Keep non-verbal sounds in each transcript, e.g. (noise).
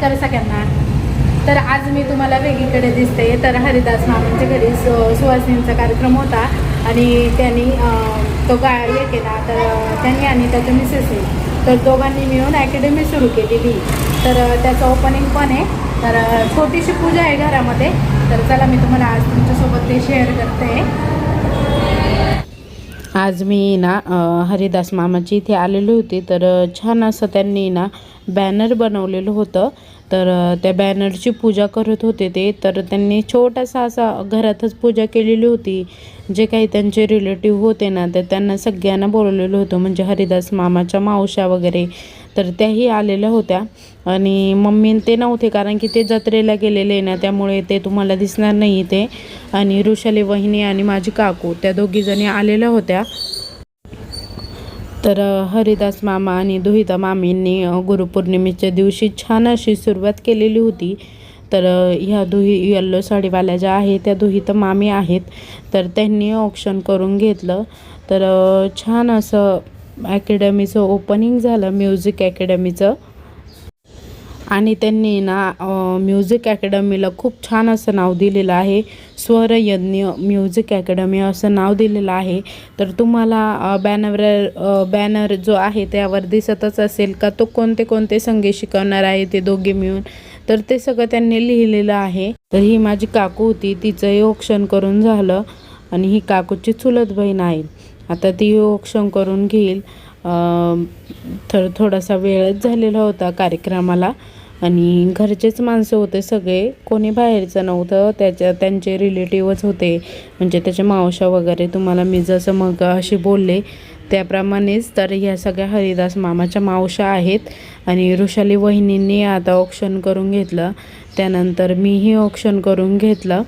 कर सगळ्यांना. तर आज मी तुम्हाला वेगळीकडे दिसते. तर हरिदास मामांच्या घरी सु कार्यक्रम होता. आणि त्यांनी तो गा हे केला. तर त्यांनी आणि त्याचं मिसेस तर दोघांनी मिळून अकॅडमी सुरू केलेली. तर त्याचं ओपनिंग पण आहे. तर छोटीशी पूजा आहे घरामध्ये. तर चला मी तुम्हाला आज तुमच्यासोबत ते शेअर करते. आज मी ना हरिदास मामाची इथे आलेली होती. तर छान असं त्यांनी ना बॅनर बनवलेलं होतं. तर त्या बॅनरची पूजा करत होते ते. तर त्यांनी छोटासा असा घरातच पूजा केलेली होती जे काही त्यांचे रिलेटिव्ह होते ना तर त्यांना सगळ्यांना बोलवलेलं होतं म्हणजे हरिदास मामाच्या मावशा वगैरे. तर त्याही आलेल्या होत्या. आणि मम्मी ते नव्हते कारण की ते जत्रेला गेलेले ना त्यामुळे ते तुम्हाला दिसणार नाही ते आणि ऋषाली वहिनी आणि माझी काकू त्या दोघीजणी आलेल्या होत्या. तर हरिदास मामा आणि दुहिता मामींनी गुरुपौर्णिमेच्या दिवशी छान अशी सुरुवात केलेली होती. तर ह्या दुही यल्लो साडीवाल्या ज्या आहेत त्या दुहित मामी आहेत. तर त्यांनी ऑप्शन करून घेतलं. तर छान असं अकॅडमीचं ओपनिंग झालं म्युझिक अकॅडमीचं आणि त्यांनी ना म्युझिक अकॅडमीला खूप छान असं नाव दिलेलं आहे. स्वरयज्ञ म्युझिक अकॅडमी असं नाव दिलेलं आहे. तर तुम्हाला बॅनर बॅनर जो आहे त्यावर दिसतच असेल का? तो कोणते कोणते संगीत शिकवणार आहे ते दोघे मिळून? तर ते सगळं त्यांनी लिहिलेलं आहे. तर ही माझी काकू होती. तिचंही योगक्षण करून झालं आणि ही काकूची चुलत बहीण आहे. आता ती योगक्षण करून घेईल. तर थोडासा वेळच झालेला होता कार्यक्रमाला. आणि घरचेच माणसं होते सगळे. कोणी बाहेरचं नव्हतं. त्याच्या त्यांचे रिलेटिव्हच होते. म्हणजे त्याच्या मावशा वगैरे तुम्हाला मी जसं मग अशी बोलले त्याप्रमाणेच तर ह्या सगळ्या हरिदास मामाच्या मावशा आहेत. आणि ऋषाली वहिनींनी आता ऑप्शन करून घेतलं. त्यानंतर मीही ऑप्शन करून घेतलं.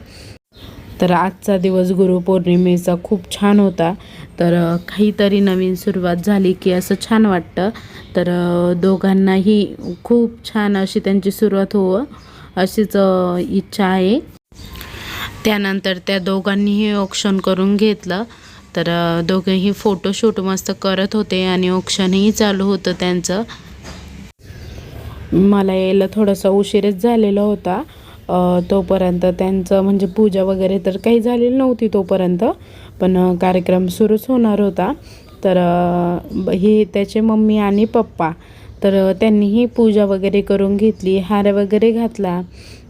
तर आजचा दिवस गुरुपौर्णिमेचा खूप छान होता. तर काहीतरी नवीन सुरुवात झाली की असं छान वाटतं. तर दोघांनाही खूप छान अशी त्यांची सुरुवात होवं अशीच इच्छा आहे. त्यानंतर त्या दोघांनीही ऑप्शन करून घेतलं. तर दोघंही दोघेही फोटोशूट मस्त करत होते आणि ऑप्शनही चालू होतं त्यांचं. मला यायला थोडासा उशीरच झालेला होता. तोपर्यंत त्यांचं म्हणजे पूजा वगैरे तर काही झालेली नव्हती तोपर्यंत. पण कार्यक्रम सुरूच होणार होता. तर ही त्याचे मम्मी आणि पप्पा. तर त्यांनीही पूजा वगैरे करून घेतली हार वगैरे घातला.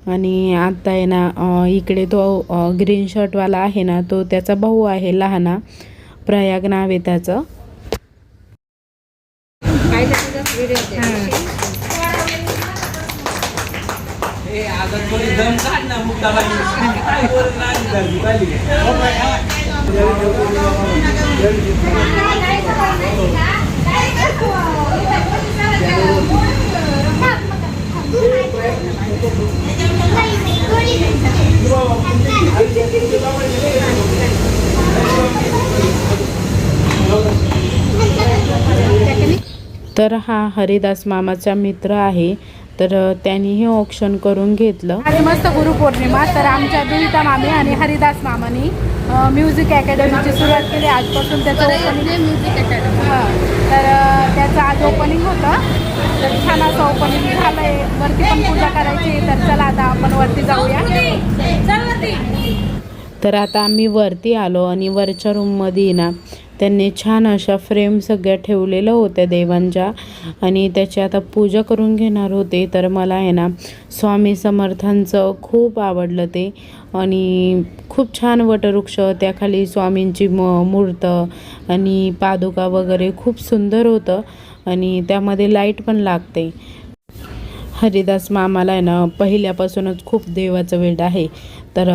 आणि आता आहे ना इकडे तो ग्रीन शर्टवाला आहे ना तो त्याचा भाऊ आहे लहाना. प्रयाग नाव आहे त्याचं. तर हा हरिदास मामाचा मित्र आहे. तर अ, त्यांनीही ऑप्शन करून घेतलं. आणि मस्त गुरुपौर्णिमा तर आमच्या दुहिता मामी आणि हरिदास मामानी म्युझिक अकॅडमीची सुरुवात केली. आजपासून त्याचं ओपनिंग म्युझिक अकॅडमी तर त्याचं आज ओपनिंग होतं. तर छान असं ओपनिंग झालं आहे वरती पण पूजा करायची. तर चला आता आपण वरती जाऊया. तर आता आम्ही वरती आलो आणि वरच्या रूममध्ये ना त्यांनी छान अशा फ्रेम सगळ्या ठेवलेल्या होत्या देवांच्या. आणि त्याची आता पूजा करून घेणार होते. तर मला आहे ना स्वामी समर्थांचं खूप आवडलं ते. आणि खूप छान वटवृक्ष त्याखाली स्वामींची म मूर्त आणि पादुका वगैरे खूप सुंदर होतं. आणि त्यामध्ये लाइट पण लागते. हरिदास मामाला आहे ना पहिल्यापासूनच खूप देवाचं वेड आहे. तर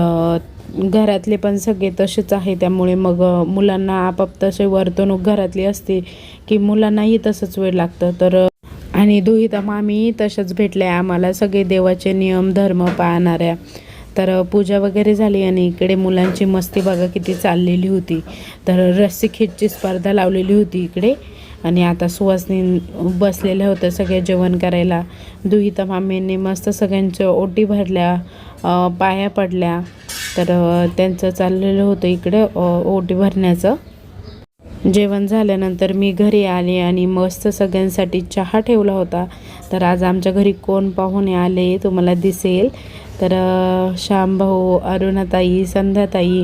घरातले पण सगळे तसेच आहे. त्यामुळे मग मुलांना आपाप तसे वर्तणूक घरातली असते की मुलांनाही तसंच वेळ लागतं. तर आणि दुहिता मामी तशाच भेटल्या आम्हाला. सगळे देवाचे नियम धर्म पाळणाऱ्या. तर पूजा वगैरे झाली आणि इकडे मुलांची मस्ती बघा किती चाललेली होती. तर रस्सी खेचची स्पर्धा लावलेली होती इकडे. आणि आता सुवासनी बसलेल्या होत्या सगळे जेवण करायला. दुहिता मामींनी मस्त सगळ्यांच्या ओटी भरल्या. पाया पडल्या. तर त्यांचं चाललेलं होतं इकडे ओटी भरण्याचं. जेवण झाल्यानंतर मी घरी आले आणि मस्त सगळ्यांसाठी चहा ठेवला होता. तर आज आमच्या घरी कोण पाहुणे आले तुम्हाला दिसेल. तर श्यामभाऊ अरुणाताई संध्याताई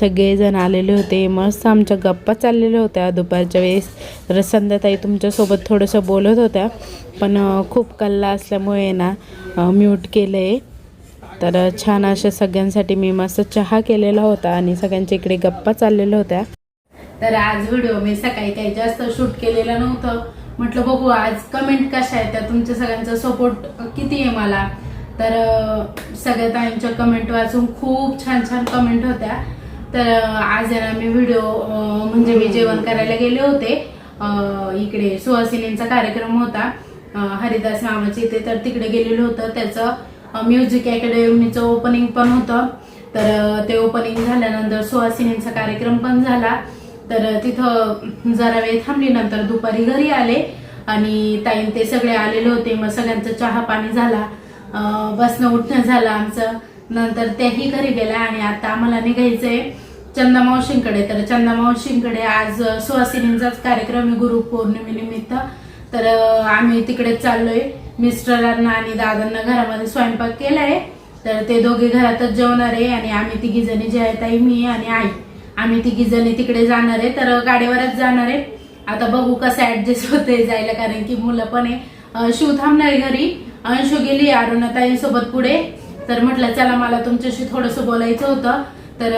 सगळेजण आलेले होते. मस्त आमच्या गप्पा चाललेल्या होत्या दुपारच्या वेळेस. तर संध्याताई तुमच्यासोबत थोडंसं बोलत होत्या. पण खूप कल्ला असल्यामुळे ना म्यूट केलं आहे तर छान अशा सगळ्यांसाठी मी मस्त चहा केलेला होता आणि सगळ्यांच्या इकडे गप्पा चाललेल्या होत्या. तर आज व्हिडिओ मी सकाळी काही जास्त शूट केलेलं नव्हतं. म्हटलं बघू आज कमेंट कशा आहेत त्या तुमच्या सगळ्यांचा सपोर्ट किती आहे मला? तर सगळ्या ताईंच्या कमेंट वाचून खूप छान छान कमेंट होत्या. तर आज आहे ना मी व्हिडिओ म्हणजे मी जेवण करायला गेले होते. इकडे सुहासिनींचा कार्यक्रम होता. हरिदास मामाचे इथे तर तिकडे गेलेलो होतं. त्याचं म्युझिक अकॅडमीचं ओपनिंग पण होतं. तर ते ओपनिंग झाल्यानंतर सुहासिनींचा कार्यक्रम पण झाला. तर तिथं जरा वेळ थांबली नंतर दुपारी घरी आले आणि ताईन ते सगळे आलेले होते. मग सगळ्यांचं चहा पाणी झाला. बसणं उठणं झालं आमचं. नंतर त्याही घरी गेल्या आणि आता आम्हाला निघायचंय चंदा मावशींकडे. तर चंदा मावशींकडे आज सुहासिनींचाच कार्यक्रम आहे गुरुपौर्णिमेनिमित्त. तर आम्ही तिकडे चाललोय. मिस्टरांना आणि दादांना घरामध्ये स्वयंपाक केलाय. तर ते दोघे घरातच जेवणार आहे आणि आम्ही तिघी जणी जे आहे ताई मी आणि आई आम्ही तिघी जणी तिकडे जाणार आहे. तर गाडीवरच जाणार आहे. आता बघू कसं ऍडजस्ट होते जायला कारण की मुलं पण आहे. शिव थांबणार आहे घरी. अंशू गेली अरुणाताई सोबत पुढे. तर म्हटलं चला मला तुमच्याशी थोडंसं बोलायचं होतं. तर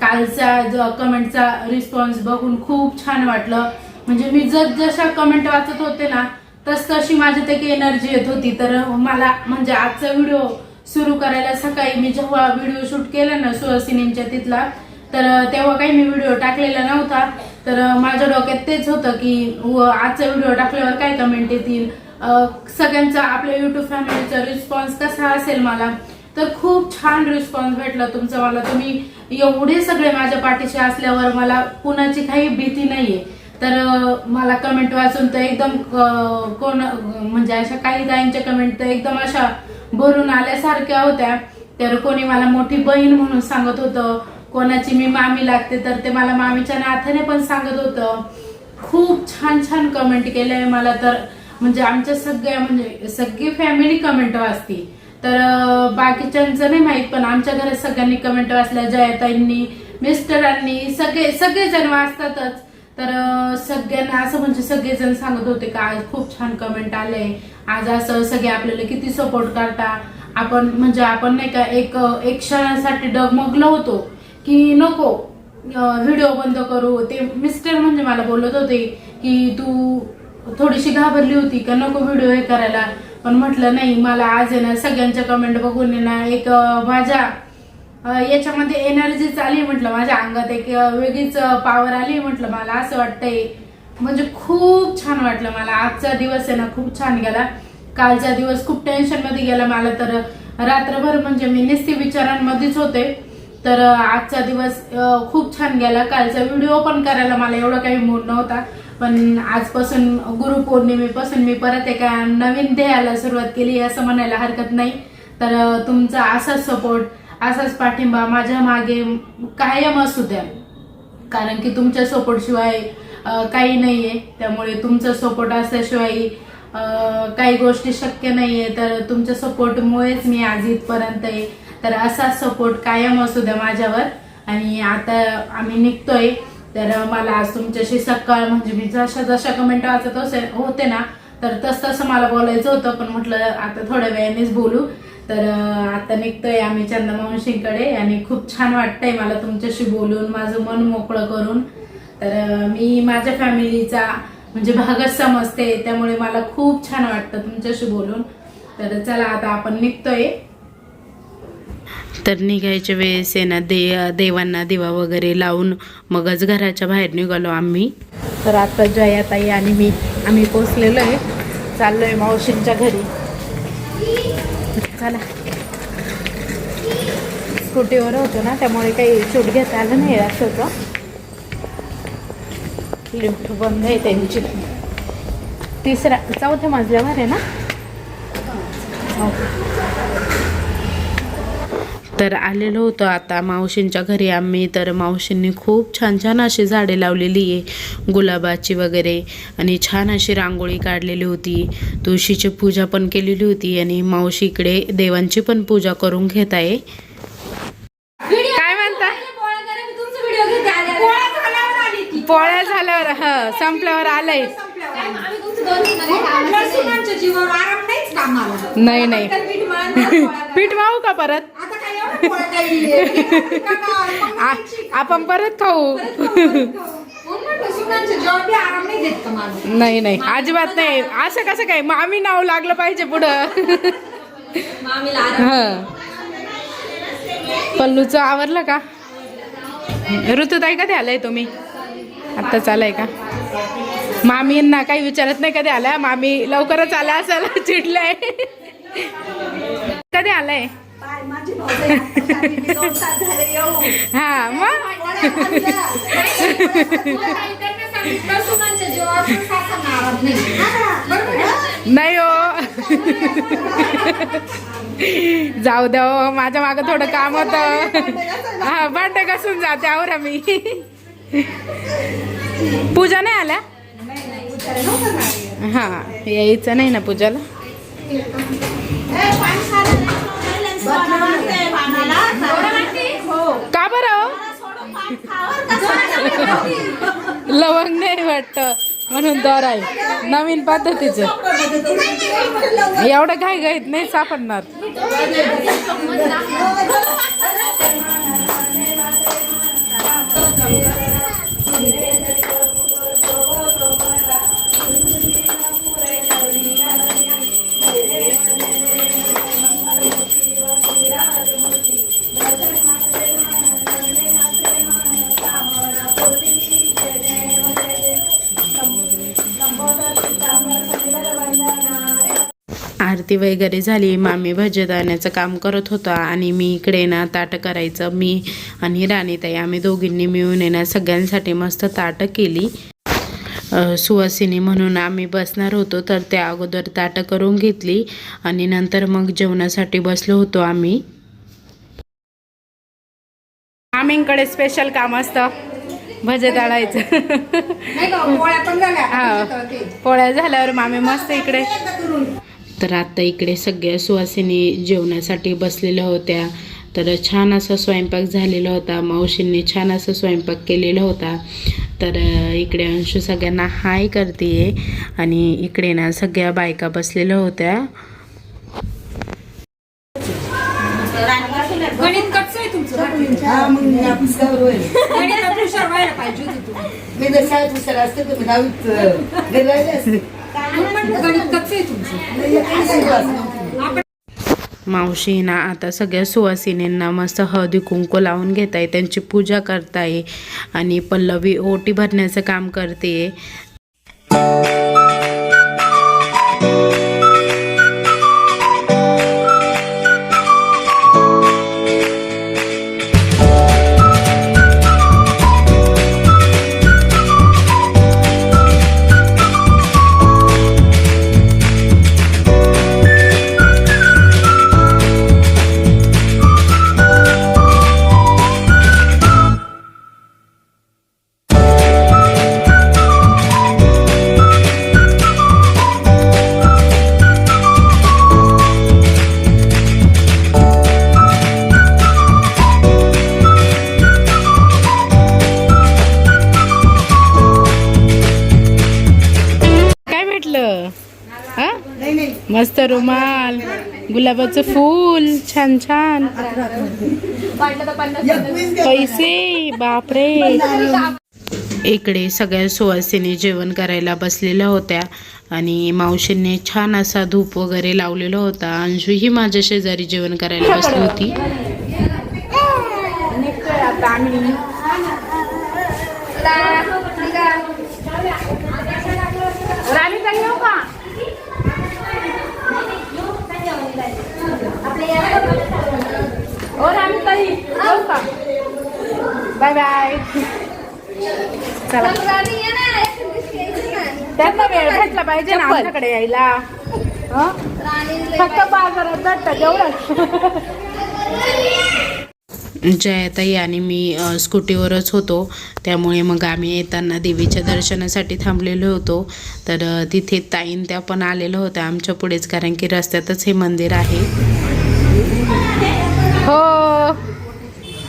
कालचा जो कमेंटचा रिस्पॉन्स बघून खूप छान वाटलं. म्हणजे मी जस जशा कमेंट वाचत होते ना तस तशी माझी ते एनर्जी येत होती. तर मला म्हणजे आजचा व्हिडिओ सुरू करायला सकाळी मी जेव्हा व्हिडिओ शूट केला ना सुहासिनींच्या तिथला तर तेव्हा काही मी व्हिडिओ टाकलेला नव्हता. तर माझ्या डोक्यात तेच होतं की व आजचा व्हिडिओ टाकल्यावर काय कमेंट येतील? सगळ्यांचा आपल्या युट्यूब फॅमिलीचा रिस्पॉन्स कसा असेल मला? तर खूप छान रिस्पॉन्स भेटला तुमचा मला. तुम्ही एवढे सगळे माझ्या पाठीशी असल्यावर मला कुणाची काही भीती नाहीये. तर मला कमेंट वाचून तर एकदम कोण म्हणजे अशा काही ताईंच्या कमेंट तर एकदम अशा भरून आल्यासारख्या होत्या. तर कोणी मला मोठी बहीण म्हणून सांगत होतं. कोणाची मी मामी लागते तर ते मला मामीच्या नाथाने पण सांगत होतं. खूप छान छान कमेंट केलंय मला तर. म्हणजे आमच्या सगळ्या म्हणजे सगळी फॅमिली कमेंट वाचती. तर बाकीच्यांचं नाही माहीत पण आमच्या घरात सगळ्यांनी कमेंट वाचल्या. जयताईंनी मिस्टरांनी सगळे सगळेजण वाचतातच. तर सगळ्यांना असं म्हणजे सगळेजण सांगत होते का आज खूप छान कमेंट आले. आज असं सगळे आपल्याला किती सपोर्ट करता. आपण म्हणजे आपण नाही का एक एक क्षणासाठी डगमगलो होतो की नको व्हिडिओ बंद करू. ते मिस्टर म्हणजे मला बोलत होते की तू थोडीशी घाबरली होती का नको व्हिडिओ हे करायला. पण म्हटलं नाही मला आज आहे ना सगळ्यांच्या कमेंट बघून ना एक माझ्या याच्यामध्ये एनर्जीच आली म्हटलं माझ्या अंगात एक वेगळीच पॉवर आली म्हटलं मला असं वाटतंय. म्हणजे खूप छान वाटलं मला. आजचा दिवस आहे ना खूप छान गेला. कालचा दिवस खूप टेन्शनमध्ये गेला मला. तर रात्रभर म्हणजे मी निस्ती विचारांमध्येच होते. तर आजचा दिवस खूप छान गेला. कालचा व्हिडिओ पण करायला मला एवढं काही मूड नव्हता. पण आजपासून गुरुपौर्णिमेपासून मी परत एका नवीन ध्येयाला सुरुवात केली असं म्हणायला हरकत नाही. तर तुमचा असाच सपोर्ट असाच पाठिंबा माझ्या मागे कायम असू द्या. कारण की तुमच्या सपोर्ट शिवाय नाही आहे त्यामुळे तुमचा सपोर्ट असल्याशिवाय काही गोष्टी शक्य नाहीये. तर तुमच्या सपोर्टमुळेच मी आज इथपर्यंत आहे. तर असाच सपोर्ट कायम असू द्या माझ्यावर. आणि आता आम्ही निघतोय. तर मला आज तुमच्याशी सकाळ म्हणजे मी जशा जशा कमेंट वाचत असे होते ना तर तस तसं मला बोलायचं होतं. पण म्हटलं आता थोड्या वेळानेच बोलू. तर आता निघतोय आम्ही चंदमावशींकडे आणि खूप छान वाटतंय मला तुमच्याशी बोलून माझं मन मोकळं करून. तर मी माझ्या फॅमिलीचा म्हणजे भागच समजते त्यामुळे मला खूप छान वाटतं तुमच्याशी बोलून. तर चला आता आपण निघतोय. तर निघायच्या वेळेस आहे ना दे देवांना दिवा वगैरे लावून मगच घराच्या बाहेर निघालो आम्ही. तर आता जयाताई आणि मी आम्ही पोचलेलो आहे. चाललो आहे मावशींच्या घरी. चला. स्कूटीवर होतो ना त्यामुळे काही शूट घेता आलं नाही असं होतं. लिफ्ट बंद आहे त्यांची. तिसऱ्या चौथ्या मजल्यावर आहे ना? हो. तर आलेलो होतो आता मावशींच्या घरी आम्ही. तर मावशींनी खूप छान छान अशी झाडे लावलेली आहे गुलाबाची वगैरे. आणि छान अशी रांगोळी काढलेली होती. तुळशीची पूजा पण केलेली होती आणि मावशी इकडे देवांची पण पूजा करून घेत आहे. काय म्हणता? पोळ्या झाल्यावर ह संपल्यावर आलंय. नाही नाही. पीठ मावू (laughs) का परत? आपण परत खाऊ. नाही नाही. अजिबात नाही. असं कसं काय? आम्ही नाव लागलं पाहिजे पुढं. हं. पल्लूचं आवरलं का? ऋतुताई कधी आलाय तुम्ही? आत्ताच आलाय का? मामींना काही विचारत नाही कधी आल्या मामी लवकरच आल्या असाल चिडलाय. कधी आलाय? (laughs) हा मग? (laughs) नाही हो. (laughs) जाऊ द्या हो, माझ्या मागं थोडं काम होतं. हा भांडे घासून जाते आवर आम्ही पूजा नाही आल्या? हा यायचं नाही ना पूजाला? का बरं हो? लवंग नाही वाटत. म्हणून दर आहे. नवीन पद्धतीचं. एवढं घाई घाईत नाही सापडणार. आरती वगैरे झाली मामी भजदाण्याचं काम करत होता आणि मी इकडे ना ताटं करायचं मी आणि राणीताई आम्ही दोघींनी मिळून ना सगळ्यांसाठी मस्त ताटं केली. सुवासिनी म्हणून आम्ही बसणार होतो तर त्या अगोदर ताटं करून घेतली आणि नंतर मग जेवणासाठी बसलो होतो आम्ही. मामींकडे स्पेशल काम असतं भजे तळायचं. हा पोळ्या झाल्यावर मामी मस्त इकडे. तर आता इकडे सगळ्या सुवासिनी जेवणासाठी बसलेल्या होत्या. तर छान असा स्वयंपाक झालेला होता. मावशींनी छान असा स्वयंपाक केलेला होता. तर इकडे अंशू सगळ्यांना हाय करते आणि इकडे ना सगळ्या बायका बसलेल्या होत्या. गणित कच्चं आहे तुमचं हा, मग मी ऑफिसवर होईल. गणितात (laughs) हुशार व्हायला पाहिजे होती तू मी जर शाळेत हुशार असते तर मी दहावीत अं, घरी राहिले असते. म्हणून म्हटलं गणित कच्चं आहे तुमचं नाही, एक विषय क्लास नव्हती. मावशी ना आता सगळ्या सुवासिनींना मस्त हळदी कुंकू लावून घेत आहे त्यांची पूजा करताय आणि पल्लवी ओटी भरण्याचं काम करते गुलाबाचं फूल छान छान. पैसे बापरे. इकडे सगळ्या सुवासिनी जेवण करायला बसलेल्या होत्या आणि मावशींनी छान असा धूप वगैरे लावलेला होता. अंशू ही माझ्या शेजारी जेवण करायला बसली होती. बाय बाय चला. त्यांना वेळ भेटला पाहिजे ना आमच्याकडे यायला. हं? फक्त बाजारात जयाताई आणि मी स्कूटीवरच होतो. त्यामुळे मग आम्ही येताना देवीच्या दर्शनासाठी थांबलेलो होतो. तर तिथे ताईन त्या पण आलेल्या होत्या आमच्या पुढेच कारण की रस्त्यातच हे मंदिर आहे. हो.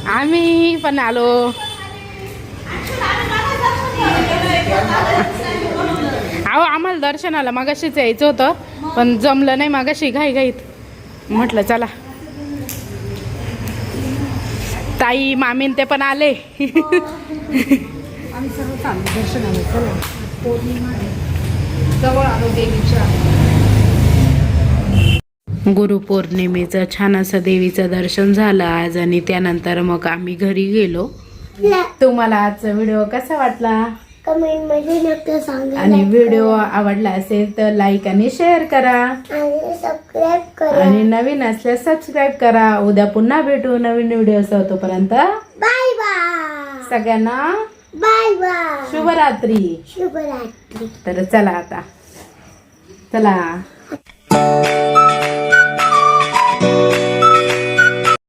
आम्ही पण आलो. अहो आम्हाला दर्शनाला मागाशीच यायचं होतं पण जमलं नाही मागाशी घाई घाईत. म्हटलं चला. ताई मामीन ते पण आले. दर्शनाला जवळ आलो देवीच्या. गुरुपौर्णिमेचं छान असं देवीचं दर्शन झालं आज आणि त्यानंतर मग आम्ही घरी गेलो. तुम्हाला आजचा व्हिडिओ कसा वाटला? कमेंटमध्ये नक्की सांगा. आणि व्हिडिओ आवडला असेल तर लाईक आणि शेअर करा. आणि सबस्क्राईब करा. आणि नवीन असल्यास सबस्क्राईब करा. उद्या पुन्हा भेटू नवीन व्हिडिओ तोपर्यंत. बाय बाय सगळ्यांना बाय बाय शुभरात्री. शुभरात्री. तर चला आता. चला.